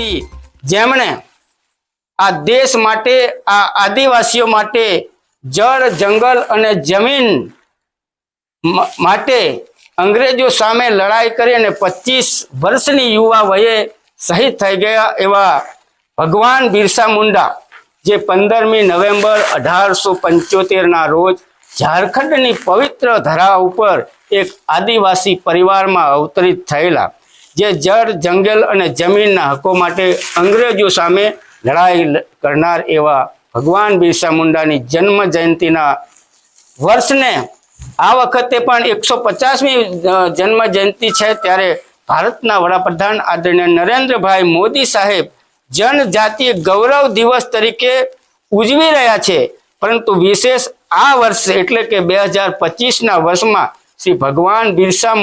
વ્યક્તિ જેમણે આ દેશ માટે, આ આદિવાસીઓ માટે જળ, જંગલ અને જમીન માટે અંગ્રેજો સામે લડાઈ કરી અને પચીસ વર્ષની યુવા વયે શહીદ થઈ ગયા એવા ભગવાન બિરસા મુંડા, જે પંદરમી નવેમ્બર અઢારસો પંચોતેરના રોજ ઝારખંડની પવિત્ર ધરા ઉપર એક આદિવાસી પરિવારમાં અવતરિત થયેલા. જે જળ, જંગલ અને જમીનના હકો માટે અંગ્રેજો સામે લડાઈ કરનાર એવા ભગવાન બિરસા મુંડાની જન્મ જયંતિના વર્ષને આ વખતે પણ એકસો પચાસમી જન્મ જયંતિ છે ત્યારે ભારતના વડાપ્રધાન આદરણીય નરેન્દ્રભાઈ મોદી સાહેબ જનજાતીય ગૌરવ દિવસ તરીકે ઉજવી રહ્યા છે. પરંતુ વિશેષ આ વર્ષે એટલે કે બે હજાર પચીસના વર્ષમાં શ્રી ભગવાન બિરસા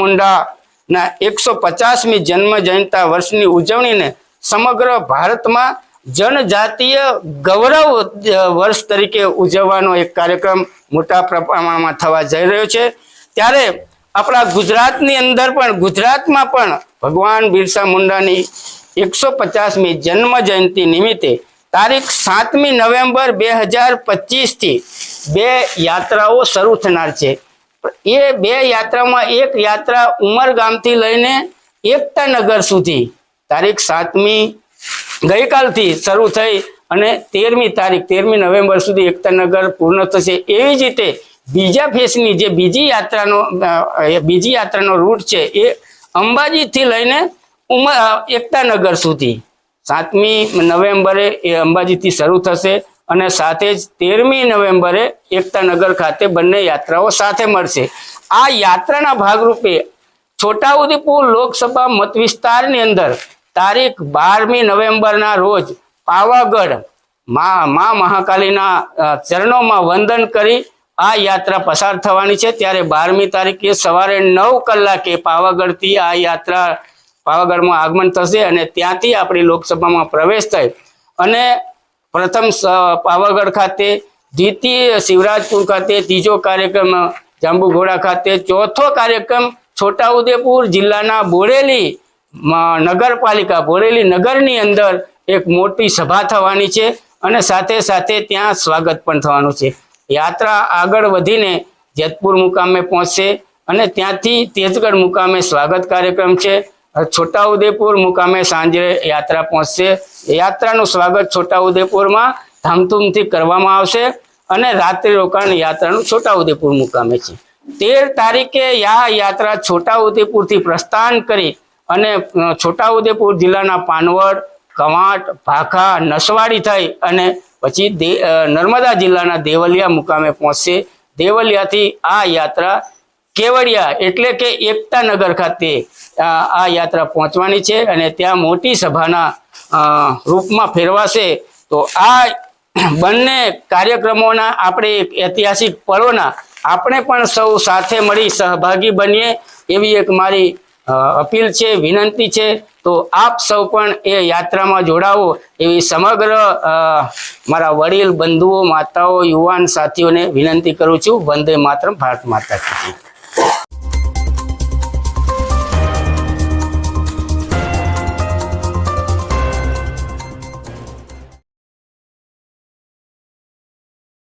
મુંડાના એકસો પચાસમી જન્મ જયંતા વર્ષની ઉજવણીને સમગ્ર ભારતમાં જનજાતીય ગૌરવ વર્ષ તરીકે ઉજવવાનો એક કાર્યક્રમ મોટા પ્રમાણમાં થવા જઈ રહ્યો છે. ત્યારે આપણા ગુજરાતની અંદર પણ, ગુજરાતમાં પણ ભગવાન બિરસા મુંડાની એકસો પચાસમી જન્મ જયંતિ નિમિત્તે તારીખ સાતમી નવેમ્બર બે હજાર પચીસથી બે યાત્રાઓ શરૂ થનાર છે. એ બે યાત્રામાં એક યાત્રા ઉમરગામથી લઈને એકતાનગર સુધી. તારીખ સાતમી ગઈકાલથી શરૂ થઈ અને તેરમી તારીખ, તેરમી નવેમ્બર સુધી એકતાનગર પૂર્ણ થશે. એવી જ રીતે બીજા ફેસની જે બીજી યાત્રાનો બીજી યાત્રાનો રૂટ છે એ અંબાજીથી લઈને ઉમર એકતાનગર સુધી. સાતમી નવેમ્બરે એ અંબાજીથી શરૂ થશે અને સાથે જ તેરમી નવેમ્બરે એકતાનગર ખાતે બંને યાત્રાઓ સાથે મળશે. આ યાત્રાના ભાગરૂપે છોટાઉદેપુર લોકસભા મત વિસ્તારની અંદર તારીખ બારમી નવેમ્બરના રોજ પાવાગઢ મા મા મહાકાલીના ચરણોમાં વંદન કરી આ યાત્રા પસાર થવાની છે. ત્યારે બારમી તારીખે સવારે નવ કલાકે પાવાગઢથી આ યાત્રા પાવાગઢમાં આગમન થશે અને ત્યાંથી આપણી લોકસભામાં પ્રવેશ થાય. અને પ્રથમ પાવાગઢ ખાતે, દ્વિતીય શિવરાજપુર ખાતે, ત્રીજો કાર્યક્રમ, જાંબુઘોડા ખાતે, ચોથો કાર્યક્રમ છોટાઉદેપુર જિલ્લાના બોરેલી નગરપાલિકા, બોરેલી નગરની અંદર એક મોટી સભા થવાની છે અને સાથે સાથે ત્યાં સ્વાગત પણ થવાનું છે. યાત્રા આગળ વધીને જેતપુર મુકામે પહોંચશે અને ત્યાંથી તેજગઢ મુકામે સ્વાગત કાર્યક્રમ છે. છોટાઉદેપુર મુકામે સાંજે યાત્રા પહોંચશે. યાત્રાનું સ્વાગત છોટાઉદેપુરમાં ધામધૂમથી કરવામાં આવશે અને રાત્રિ રોકાણ યાત્રાનું છોટાઉદેપુર મુકામે છે. તેર તારીખે આ યાત્રા છોટાઉદેપુરથી પ્રસ્થાન કરી અને છોટાઉદેપુર જિલ્લાના પાનવડ, કવાંટ, ભાખા, નસવાડી થઈ અને પછી નર્મદા જિલ્લાના દેવલિયા મુકામે પહોંચશે. દેવલિયાથી આ યાત્રા કેવડિયા એટલે કે એકતાનગર ખાતે આ યાત્રા પહોંચવાની છે અને ત્યાં મોટી સભાના રૂપમાં ફેરવાશે. તો આ બંને કાર્યક્રમોના આપણે એક ઐતિહાસિક પર્વના આપણે પણ સૌ સાથે મળી સહભાગી બનીએ એવી એક મારી અપીલ છે, વિનંતી છે. તો આપ સૌ પણ એ યાત્રામાં જોડાવો એવી સમગ્ર મારા વડીલ, બંધુઓ, માતાઓ, યુવાન સાથીઓને વિનંતી કરું છું. વંદે માતરમ, ભારત માતા.